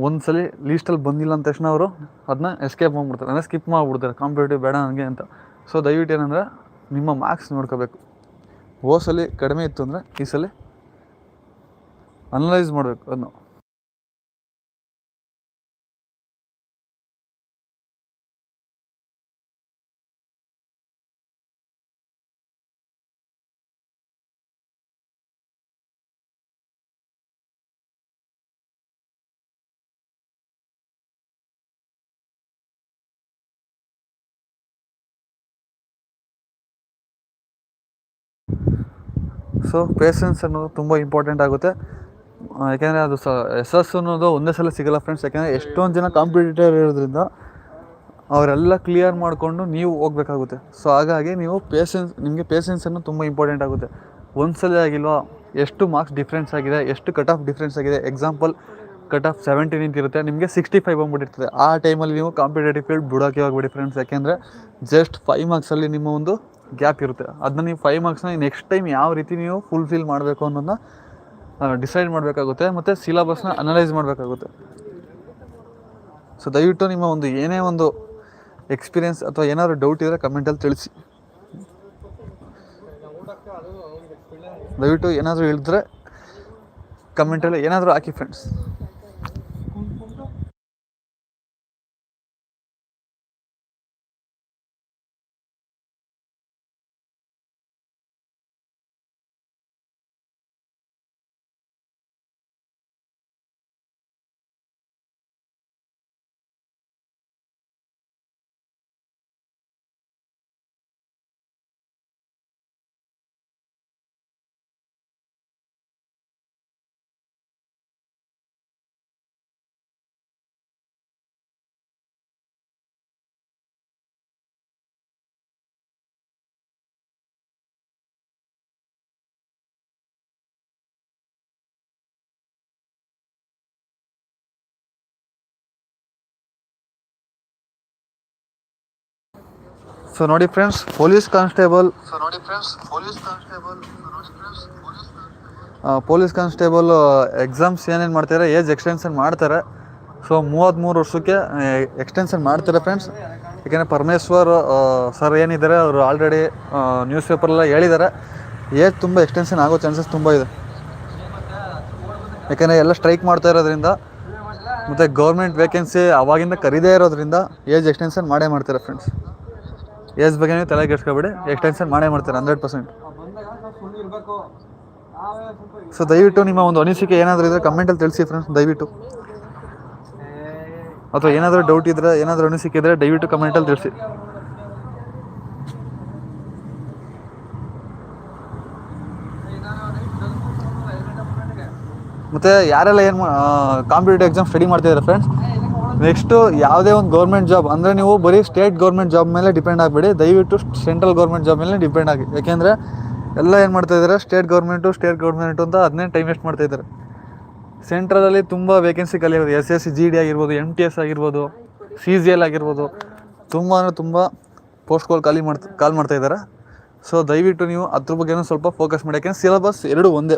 ಒಂದು ಸಲ ಲೀಸ್ಟಲ್ಲಿ ಬಂದಿಲ್ಲ ಅಂದ ತಕ್ಷಣ ಅವರು ಅದನ್ನ ಎಸ್ಕೇಪ್ ಮಾಡಿಬಿಡ್ತಾರೆ. ಅಂದರೆ ಸ್ಕಿಪ್ ಮಾಡಿಬಿಡ್ತಾರೆ. ಕಾಂಪಿಟೇಟಿವ್ ಬೇಡ ನನಗೆ ಅಂತ. ಸೊ ದಯವಿಟ್ಟು ಏನಂದರೆ ನಿಮ್ಮ ಮಾರ್ಕ್ಸ್ ನೋಡ್ಕೋಬೇಕು. ಹೋದ ಸಲ ಕಡಿಮೆ ಇತ್ತು ಅಂದರೆ ಈ ಸಲ ಅನಲೈಸ್ ಮಾಡಬೇಕು ಅದನ್ನು ಸೊ ಪೇಷನ್ಸ್ ಅನ್ನೋದು ತುಂಬ ಇಂಪಾರ್ಟೆಂಟ್ ಆಗುತ್ತೆ. ಯಾಕೆಂದರೆ ಅದು ಸ ಎಸ್ ಅನ್ನೋದು ಒಂದೇ ಸಲ ಸಿಗಲ್ಲ ಫ್ರೆಂಡ್ಸ್ ಯಾಕೆಂದರೆ ಎಷ್ಟೊಂದು ಜನ ಕಾಂಪಿಟೇಟರ್ ಇರೋದ್ರಿಂದ ಅವರೆಲ್ಲ ಕ್ಲಿಯರ್ ಮಾಡಿಕೊಂಡು ನೀವು ಹೋಗ್ಬೇಕಾಗುತ್ತೆ. ಸೊ ಹಾಗಾಗಿ ನೀವು ಪೇಷನ್ಸ್ ನಿಮಗೆ ಪೇಷನ್ಸ್ ಅನ್ನೋದು ತುಂಬ ಇಂಪಾರ್ಟೆಂಟ್ ಆಗುತ್ತೆ. ಒಂದು ಸಲ ಆಗಿಲ್ವಾ, ಎಷ್ಟು ಮಾರ್ಕ್ಸ್ ಡಿಫ್ರೆನ್ಸ್ ಆಗಿದೆ, ಎಷ್ಟು ಕಟ್ ಆಫ್ ಡಿಫ್ರೆನ್ಸ್ ಆಗಿದೆ. ಎಕ್ಸಾಂಪಲ್ ಕಟ್ ಆಫ್ ಸೆವೆಂಟೀನ್ ಇರುತ್ತೆ ನಿಮಗೆ ಸಿಕ್ಸ್ಟಿ ಫೈವ್ ಬಂದ್ಬಿಟ್ಟಿರ್ತದೆ. ಆ ಟೈಮಲ್ಲಿ ನೀವು ಕಾಂಪಿಟೇಟಿವ್ ಫೀಲ್ಡ್ ಬಿಡೋಕೆ ಹೋಗ್ಬಿಡಿ ಫ್ರೆಂಡ್ಸ್ ಯಾಕೆಂದರೆ ಜಸ್ಟ್ ಫೈವ್ ಮಾರ್ಕ್ಸಲ್ಲಿ ನಿಮ್ಮ ಒಂದು ಗ್ಯಾಪ್ ಇರುತ್ತೆ. ಅದನ್ನ ನೀವು ಫೈವ್ ಮಾರ್ಕ್ಸ್ನ ನೆಕ್ಸ್ಟ್ ಟೈಮ್ ಯಾವ ರೀತಿ ನೀವು ಫುಲ್ಫಿಲ್ ಮಾಡಬೇಕು ಅನ್ನೋದನ್ನ ಡಿಸೈಡ್ ಮಾಡಬೇಕಾಗುತ್ತೆ ಮತ್ತು ಸಿಲಬಸ್ನ ಅನಲೈಸ್ ಮಾಡಬೇಕಾಗುತ್ತೆ. ಸೊ ದಯವಿಟ್ಟು ನಿಮ್ಮ ಒಂದು ಏನೇ ಒಂದು ಎಕ್ಸ್ಪೀರಿಯೆನ್ಸ್ ಅಥವಾ ಏನಾದರೂ ಡೌಟ್ ಇದ್ದರೆ ಕಮೆಂಟಲ್ಲಿ ತಿಳಿಸಿ. ದಯವಿಟ್ಟು ಏನಾದರೂ ಹೇಳಿದ್ರೆ ಕಮೆಂಟಲ್ಲಿ ಏನಾದರೂ ಹಾಕಿ ಫ್ರೆಂಡ್ಸ್ ಸೊ ನೋಡಿ ಫ್ರೆಂಡ್ಸ್ ಪೊಲೀಸ್ ಕಾನ್ಸ್ಟೇಬಲ್ ಸೊ ನೋಡಿ ಫ್ರೆಂಡ್ಸ್ ಪೊಲೀಸ್ ಕಾನ್ಸ್ಟೇಬಲ್ ನೋಡಿ friends police police constable exams ಏನೇನು ಮಾಡ್ತಾರೆ ಏಜ್ ಎಕ್ಸ್ಟೆನ್ಷನ್ ಮಾಡ್ತಾರೆ. ಸೊ ಮೂವತ್ತ್ಮೂರು ವರ್ಷಕ್ಕೆ ಎಕ್ಸ್ಟೆನ್ಷನ್ ಮಾಡ್ತಾರೆ ಫ್ರೆಂಡ್ಸ್ ಯಾಕೆಂದರೆ ಪರಮೇಶ್ವರ್ ಸರ್ ಏನಿದ್ದಾರೆ ಅವರು ಆಲ್ರೆಡಿ ನ್ಯೂಸ್ ಪೇಪರೆಲ್ಲ ಹೇಳಿದ್ದಾರೆ. ಏಜ್ ತುಂಬ ಎಕ್ಸ್ಟೆನ್ಷನ್ ಆಗೋ ಚಾನ್ಸಸ್ ತುಂಬ ಇದೆ. ಯಾಕೆಂದರೆ ಎಲ್ಲ ಸ್ಟ್ರೈಕ್ ಮಾಡ್ತಾ ಇರೋದ್ರಿಂದ ಮತ್ತು ಗೌರ್ಮೆಂಟ್ ವೇಕೆನ್ಸಿ ಅವಾಗಿಂದ ಕರೀದೇ ಇರೋದ್ರಿಂದ ಏಜ್ ಎಕ್ಸ್ಟೆನ್ಷನ್ ಮಾಡೇ ಮಾಡ್ತಾರೆ ಫ್ರೆಂಡ್ಸ್ ಏಜ್ ಬಗ್ಗೆ ನೀವು ತಲೆ ಕೆಡ್ಸ್ಕೊಬೇಡಿ. ಎಕ್ಸ್ಟೆನ್ಷನ್ ಮಾಡೇ ಮಾಡ್ತಾರೆ ಹಂಡ್ರೆಡ್ ಪರ್ಸೆಂಟ್ ಸೊ ದಯವಿಟ್ಟು ನಿಮ್ಮ ಒಂದು ಅನಿಸಿಕೆ ಏನಾದರೂ ಇದ್ದರೆ ಕಮೆಂಟಲ್ಲಿ ತಿಳಿಸಿ ಫ್ರೆಂಡ್ಸ್ ದಯವಿಟ್ಟು. ಅಥವಾ ಏನಾದರೂ ಡೌಟ್ ಇದ್ದರೆ ಏನಾದರೂ ಅನಿಸಿಕೆ ಇದ್ದರೆ ದಯವಿಟ್ಟು ಕಮೆಂಟಲ್ಲಿ ತಿಳಿಸಿ. ಮತ್ತು ಯಾರೆಲ್ಲ ಏನು ಕಾಂಪಿಟೇಟಿವ್ ಎಕ್ಸಾಮ್ ಸ್ಟಡಿ ಮಾಡ್ತಿದ್ದಾರೆ ಫ್ರೆಂಡ್ಸ್ ನೆಕ್ಸ್ಟು ಯಾವುದೇ ಒಂದು ಗೌರ್ಮೆಂಟ್ ಜಾಬ್ ಅಂದರೆ ನೀವು ಬರೀ ಸ್ಟೇಟ್ ಗೌರ್ಮೆಂಟ್ ಜಾಬ್ ಮೇಲೆ ಡಿಪೆಂಡ್ ಆಗಬೇಡಿ. ದಯವಿಟ್ಟು ಸೆಂಟ್ರಲ್ ಗೌರ್ಮೆಂಟ್ ಜಾಬ್ ಮೇಲೆ ಡಿಪೆಂಡ್ ಆಗಿ. ಯಾಕೆಂದರೆ ಎಲ್ಲ ಏನು ಮಾಡ್ತಾ ಇದ್ದಾರೆ ಸ್ಟೇಟ್ ಗೌರ್ಮೆಂಟು ಸ್ಟೇಟ್ ಗೌರ್ಮೆಂಟು ಅಂತ ಅದನ್ನೇ ಟೈಮ್ ವೇಸ್ಟ್ ಮಾಡ್ತಾ ಇದ್ದಾರೆ ಸೆಂಟ್ರಲಲ್ಲಿ ತುಂಬ ವೇಕೆನ್ಸಿ ಕಲಿಯೋದು S S C G D ಆಗಿರ್ಬೋದು ಎಂ ಟಿ ಎಸ್ ಆಗಿರ್ಬೋದು ಸಿ ಜಿ ಎಲ್ ಆಗಿರ್ಬೋದು. ತುಂಬ ಅಂದರೆ ತುಂಬ ಪೋಸ್ಟ್ಗಳು ಖಾಲಿ ಮಾಡ್ತಾ ಕಾಲ್ ಮಾಡ್ತಾ ಇದ್ದಾರೆ ಸೊ ದಯವಿಟ್ಟು ನೀವು ಅದ್ರ ಬಗ್ಗೆನೂ ಸ್ವಲ್ಪ ಫೋಕಸ್ ಮಾಡಿ. ಯಾಕೆಂದ್ರೆ ಸಿಲೆಬಸ್ ಎರಡು ಒಂದೇ.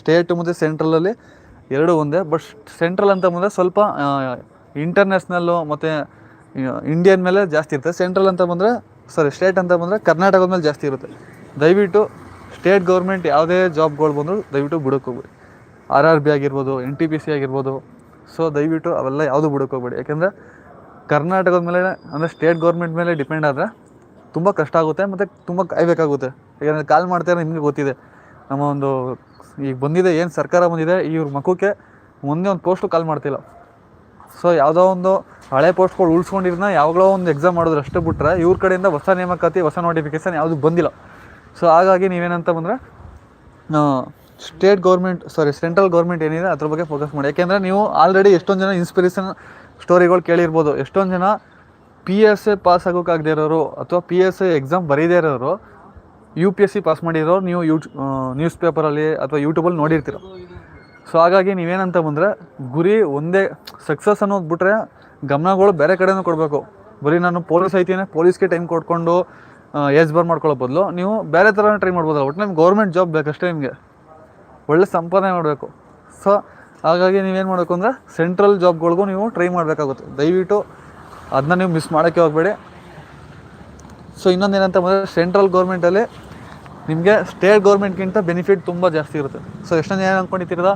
ಸ್ಟೇಟ್ ಮತ್ತು ಸೆಂಟ್ರಲಲ್ಲಿ ಎರಡು ಒಂದೇ. ಬಟ್ ಸೆಂಟ್ರಲ್ ಅಂತ ಮುಂದೆ ಸ್ವಲ್ಪ ಇಂಟರ್ನ್ಯಾಷನಲ್ಲು ಮತ್ತು ಇಂಡಿಯನ್ ಮೇಲೆ ಜಾಸ್ತಿ ಇರುತ್ತೆ. ಸೆಂಟ್ರಲ್ ಅಂತ ಬಂದರೆ ಸಾರಿ ಸ್ಟೇಟ್ ಅಂತ ಬಂದರೆ ಕರ್ನಾಟಕದ ಮೇಲೆ ಜಾಸ್ತಿ ಇರುತ್ತೆ. ದಯವಿಟ್ಟು ಸ್ಟೇಟ್ ಗೌರ್ಮೆಂಟ್ ಯಾವುದೇ ಜಾಬ್ಗಳು ಬಂದರೂ ದಯವಿಟ್ಟು ಬಿಡೋಕೆ ಆರ್ ಆರ್ ಬಿ ಆಗಿರ್ಬೋದು ಎನ್ ಟಿ ಪಿ ಸಿ ಆಗಿರ್ಬೋದು. ಸೊ ದಯವಿಟ್ಟು ಅವೆಲ್ಲ ಯಾವುದು ಬಿಡೋಕೆ ಯಾಕೆಂದರೆ ಕರ್ನಾಟಕದ ಮೇಲೆ, ಅಂದರೆ ಸ್ಟೇಟ್ ಗೌರ್ಮೆಂಟ್ ಮೇಲೆ ಡಿಪೆಂಡ್ ಆದರೆ ತುಂಬ ಕಷ್ಟ ಆಗುತ್ತೆ ಮತ್ತು ತುಂಬ ಕಾಯಬೇಕಾಗುತ್ತೆ. ಯಾಕಂದರೆ ಕಾಲ್ ಮಾಡ್ತಾರೆ ನಿಮಗೆ ಗೊತ್ತಿದೆ. ನಮ್ಮ ಒಂದು, ಈಗ ಬಂದಿದೆ, ಏನು ಸರ್ಕಾರ ಬಂದಿದೆ, ಇವ್ರ ಮಕ್ಕಕ್ಕೆ ಮುಂದೆ ಒಂದು ಪೋಸ್ಟು ಕಾಲ್ ಮಾಡ್ತಿಲ್ಲ. ಸೊ ಯಾವುದೋ ಒಂದು ಹಳೆ ಪೋಸ್ಟ್ಗಳು ಉಳಿಸ್ಕೊಂಡಿರೋನ ಯಾವಾಗಲೋ ಒಂದು ಎಕ್ಸಾಮ್ ಮಾಡಿದ್ರೆ ಅಷ್ಟೇ ಬಿಟ್ರೆ ಇವ್ರ ಕಡೆಯಿಂದ ಹೊಸ ನೇಮಕಾತಿ, ಹೊಸ ನೋಟಿಫಿಕೇಶನ್ ಯಾವುದು ಬಂದಿಲ್ಲ. ಸೊ ಹಾಗಾಗಿ ನೀವೇನಂತ ಬಂದರೆ state government sorry central government ಏನಿದೆ ಅದ್ರ ಬಗ್ಗೆ ಫೋಕಸ್ ಮಾಡಿ. ಯಾಕೆಂದರೆ ನೀವು ಆಲ್ರೆಡಿ ಎಷ್ಟೊಂದು ಜನ ಇನ್ಸ್ಪಿರೇಷನ್ ಸ್ಟೋರಿಗಳು ಕೇಳಿರ್ಬೋದು. ಎಷ್ಟೊಂದು ಜನ ಪಿ ಎಸ್ ಎ ಪಾಸ್ ಆಗೋಕ್ಕಾಗದೇ ಇರೋರು ಅಥವಾ ಪಿ ಎಸ್ ಎ ಎಕ್ಸಾಮ್ ಬರೀದೇ ಇರೋರು U P S C pass ಮಾಡಿರೋ ನೀವು ಯೂಟ್ ನ್ಯೂಸ್ ಪೇಪರಲ್ಲಿ ಅಥವಾ ಯೂಟ್ಯೂಬಲ್ಲಿ ನೋಡಿರ್ತೀರ. ಸೊ ಹಾಗಾಗಿ ನೀವೇನಂತ ಬಂದರೆ ಗುರಿ ಒಂದೇ ಸಕ್ಸಸ್ ಅನ್ನೋದು ಬಿಟ್ಟರೆ ಗಮನಗಳು ಬೇರೆ ಕಡೆನೂ ಕೊಡಬೇಕು. ಬರೀ ನಾನು ಪೊಲೀಸ್ ಐತಿನೇ ಪೊಲೀಸ್ಗೆ ಟೈಮ್ ಕೊಟ್ಕೊಂಡು ಏಜ್ ಬರ್ ಮಾಡ್ಕೊಳ್ಳೋ ಬದಲು ನೀವು ಬೇರೆ ಥರ ಟ್ರೈ ಮಾಡ್ಬೋದಲ್ಲ. ಒಟ್ಟು ನಿಮ್ಗೆ ಗೌರ್ಮೆಂಟ್ ಜಾಬ್ ಬೇಕಷ್ಟೇ ನಿಮಗೆ. ಒಳ್ಳೆ ಸಂಪಾದನೆ ಮಾಡಬೇಕು. ಸೊ ಹಾಗಾಗಿ ನೀವೇನು ಮಾಡಬೇಕು ಅಂದರೆ ಸೆಂಟ್ರಲ್ ಜಾಬ್ಗಳಿಗೂ ನೀವು ಟ್ರೈ ಮಾಡಬೇಕಾಗುತ್ತೆ. ದಯವಿಟ್ಟು ಅದನ್ನ ನೀವು ಮಿಸ್ ಮಾಡೋಕ್ಕೆ ಹೋಗಬೇಡಿ. ಸೊ ಇನ್ನೊಂದು ಏನಂತ ಬಂದರೆ ಸೆಂಟ್ರಲ್ ಗೌರ್ಮೆಂಟಲ್ಲಿ ನಿಮಗೆ ಸ್ಟೇಟ್ ಗೌರ್ಮೆಂಟ್ಗಿಂತ ಬೆನಿಫಿಟ್ ತುಂಬ ಜಾಸ್ತಿ ಇರುತ್ತೆ. ಸೊ ಎಷ್ಟೊಂದು ಏನು ಅಂದ್ಕೊಂಡಿರ್ತೀರದ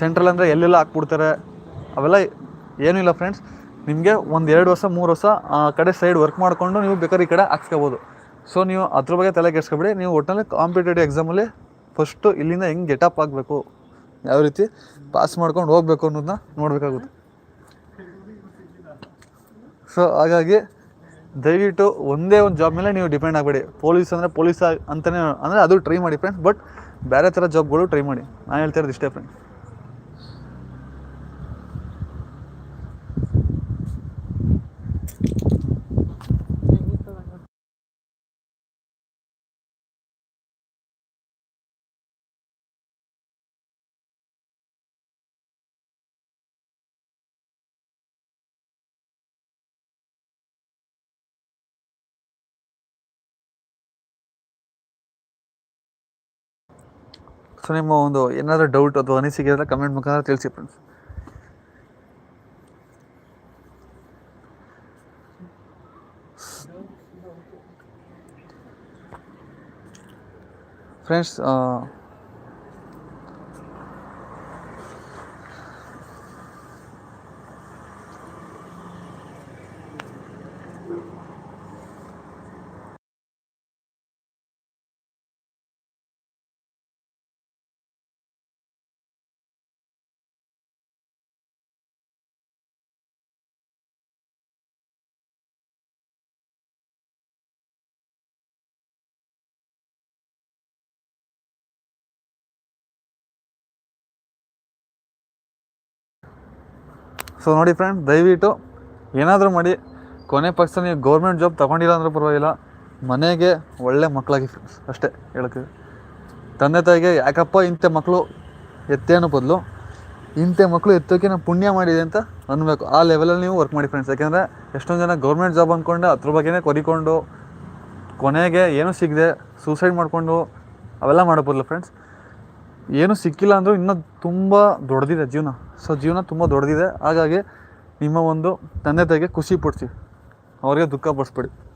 ಸೆಂಟ್ರಲ್ ಅಂದರೆ ಎಲ್ಲೆಲ್ಲ ಹಾಕ್ಬಿಡ್ತಾರೆ. ಅವೆಲ್ಲ ಏನೂ ಇಲ್ಲ ಫ್ರೆಂಡ್ಸ್ ನಿಮಗೆ ಒಂದು ಎರಡು ವರ್ಷ ಮೂರು ವರ್ಷ ಆ, ಕಡೆ ಸೈಡ್ ವರ್ಕ್ ಮಾಡಿಕೊಂಡು ನೀವು ಬೇಕಾದ್ರೆ ಈ ಕಡೆ ಹಾಕ್ಸ್ಕೋಬೋದು. ಸೊ ನೀವು ಅದ್ರ ಬಗ್ಗೆ ತಲೆ ಕೆಡಿಸ್ಕೊಬೇಡಿ. ನೀವು ಒಟ್ಟಿನಲ್ಲಿ ಕಾಂಪಿಟೇಟಿವ್ ಎಕ್ಸಾಮಲ್ಲಿ ಫಸ್ಟು ಇಲ್ಲಿಂದ ಹೆಂಗೆ ಗೆಟಪ್ ಆಗಬೇಕು, ಯಾವ ರೀತಿ ಪಾಸ್ ಮಾಡ್ಕೊಂಡು ಹೋಗ್ಬೇಕು ಅನ್ನೋದನ್ನ ನೋಡಬೇಕಾಗುತ್ತೆ. ಸೊ ಹಾಗಾಗಿ ದಯವಿಟ್ಟು ಒಂದೇ ಒಂದು ಜಾಬ್ ಮೇಲೆ ನೀವು ಡಿಪೆಂಡ್ ಆಗಬೇಡಿ. ಪೊಲೀಸ್ ಅಂದರೆ ಪೊಲೀಸ್ ಅಂತಲೇ ಅಂದರೆ ಅದು ಟ್ರೈ ಮಾಡಿ ಫ್ರೆಂಡ್ಸ್ ಬಟ್ ಬೇರೆ ಥರ ಜಾಬ್ಗಳು ಟ್ರೈ ಮಾಡಿ. ನಾನು ಹೇಳ್ತಾ ಇರೋದು ಇಷ್ಟೇ ಫ್ರೆಂಡ್ಸ್ ಸೊ ನಿಮ್ಮ ಒಂದು ಏನಾದರೂ ಡೌಟ್ ಅಥವಾ ಅನಿಸಿಕೆ ಇದ್ದರೆ ಕಮೆಂಟ್ ಮುಖಾಂತರ ತಿಳಿಸಿ ಫ್ರೆಂಡ್ಸ್ ಫ್ರೆಂಡ್ಸ್ ಸೊ ನೋಡಿ ಫ್ರೆಂಡ್ ದಯವಿಟ್ಟು ಏನಾದರೂ ಮಾಡಿ. ಕೊನೆ ಪಕ್ಷ ನೀವು ಗೌರ್ಮೆಂಟ್ ಜಾಬ್ ತೊಗೊಂಡಿಲ್ಲ ಅಂದರೂ ಪರವಾಗಿಲ್ಲ. ಮನೆಗೆ ಒಳ್ಳೆ ಮಕ್ಕಳಾಗಿ ಅಷ್ಟೇ ಹೇಳಕ್ಕೆ. ತಂದೆ ತಾಯಿಗೆ, ಯಾಕಪ್ಪ ಇಂಥ ಮಕ್ಕಳು ಎತ್ತೇನು ಬದಲು ಇಂಥ ಮಕ್ಕಳು ಎತ್ತೋಕೆ ನಾನು ಪುಣ್ಯ ಮಾಡಿದೆ ಅಂತ ಅನ್ಬೇಕು. ಆ ಲೆವೆಲಲ್ಲಿ ನೀವು ವರ್ಕ್ ಮಾಡಿ ಫ್ರೆಂಡ್ಸ್ ಯಾಕೆಂದರೆ ಎಷ್ಟೊಂದು ಜನ ಗೌರ್ಮೆಂಟ್ ಜಾಬ್ ಅಂದ್ಕೊಂಡು ಅದ್ರ ಬಗ್ಗೆನೇ ಕೊರಿಕೊಂಡು, ಕೊನೆಗೆ ಏನೂ ಸಿಗದೆ ಸೂಸೈಡ್ ಮಾಡಿಕೊಂಡು, ಅವೆಲ್ಲ ಮಾಡಬೋದಲ್ಲ ಫ್ರೆಂಡ್ಸ್ ಏನು ಸಿಕ್ಕಿಲ್ಲ ಅಂದರೂ ಇನ್ನೂ ತುಂಬ ದೊಡ್ಡದಿದೆ ಜೀವನ. ಸೊ, ಜೀವನ ತುಂಬ ದೊಡ್ಡದಿದೆ. ಹಾಗಾಗಿ ನಿಮ್ಮ ಒಂದು ತಂದೆ ತಾಯಿಗೆ ಖುಷಿ ಪಡಿಸಿ. ಅವರಿಗೆ ದುಃಖ ಪಡಿಸ್ಬೇಡಿ.